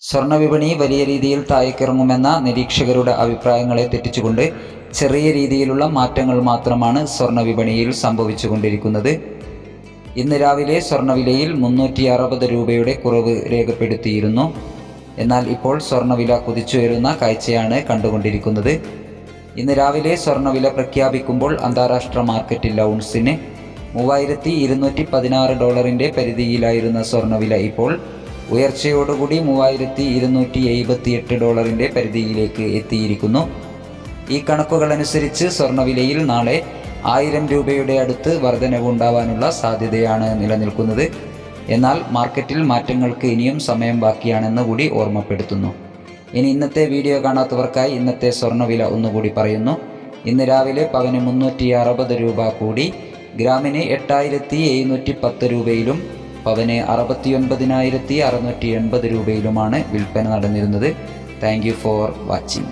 സ്വർണവിപണി വലിയ രീതിയിൽ താഴേക്കിറങ്ങുമെന്ന നിരീക്ഷകരുടെ അഭിപ്രായങ്ങളെ തെറ്റിച്ചുകൊണ്ട് ചെറിയ രീതിയിലുള്ള മാറ്റങ്ങൾ മാത്രമാണ് സ്വർണവിപണിയിൽ സംഭവിച്ചുകൊണ്ടിരിക്കുന്നത്. ഇന്ന് രാവിലെ സ്വർണവിലയിൽ മുന്നൂറ്റി അറുപത് രൂപയുടെ കുറവ് രേഖപ്പെടുത്തിയിരുന്നു. എന്നാൽ ഇപ്പോൾ സ്വർണവില കുതിച്ചുയരുന്ന കാഴ്ചയാണ് കണ്ടുകൊണ്ടിരിക്കുന്നത്. ഇന്ന് രാവിലെ സ്വർണവില പ്രഖ്യാപിക്കുമ്പോൾ അന്താരാഷ്ട്ര മാർക്കറ്റിൽ ലൗൺസിന് മൂവായിരത്തി ഇരുന്നൂറ്റി പതിനാറ് ഡോളറിന്റെ പരിധിയിലായിരുന്ന സ്വർണവില ഇപ്പോൾ ഉയർച്ചയോടുകൂടി മൂവായിരത്തി ഇരുന്നൂറ്റി എഴുപത്തിയെട്ട് ഡോളറിന്റെ പരിധിയിലേക്ക് എത്തിയിരിക്കുന്നു. ഈ കണക്കുകളനുസരിച്ച് സ്വർണവിലയിൽ നാളെ ആയിരം രൂപയുടെ അടുത്ത് വർധനവുണ്ടാവാനുള്ള സാധ്യതയാണ് നിലനിൽക്കുന്നത്. എന്നാൽ മാർക്കറ്റിൽ മാറ്റങ്ങൾക്ക് ഇനിയും സമയം ബാക്കിയാണെന്ന് കൂടി ഓർമ്മപ്പെടുത്തുന്നു. ഇനി ഇന്നത്തെ വീഡിയോ കാണാത്തവർക്കായി ഇന്നത്തെ സ്വർണവില ഒന്നുകൂടി പറയുന്നു. ഇന്ന് രാവിലെ പവന് മുന്നൂറ്റി അറുപത് രൂപ കൂടി ഗ്രാമിന് എട്ടായിരത്തി എഴുന്നൂറ്റി പത്ത് രൂപയിലും പവന് അറുപത്തിയൊൻപതിനായിരത്തി അറുന്നൂറ്റി എൺപത് രൂപയിലുമാണ് വിൽപ്പന നടന്നിരുന്നത്. Thank you for watching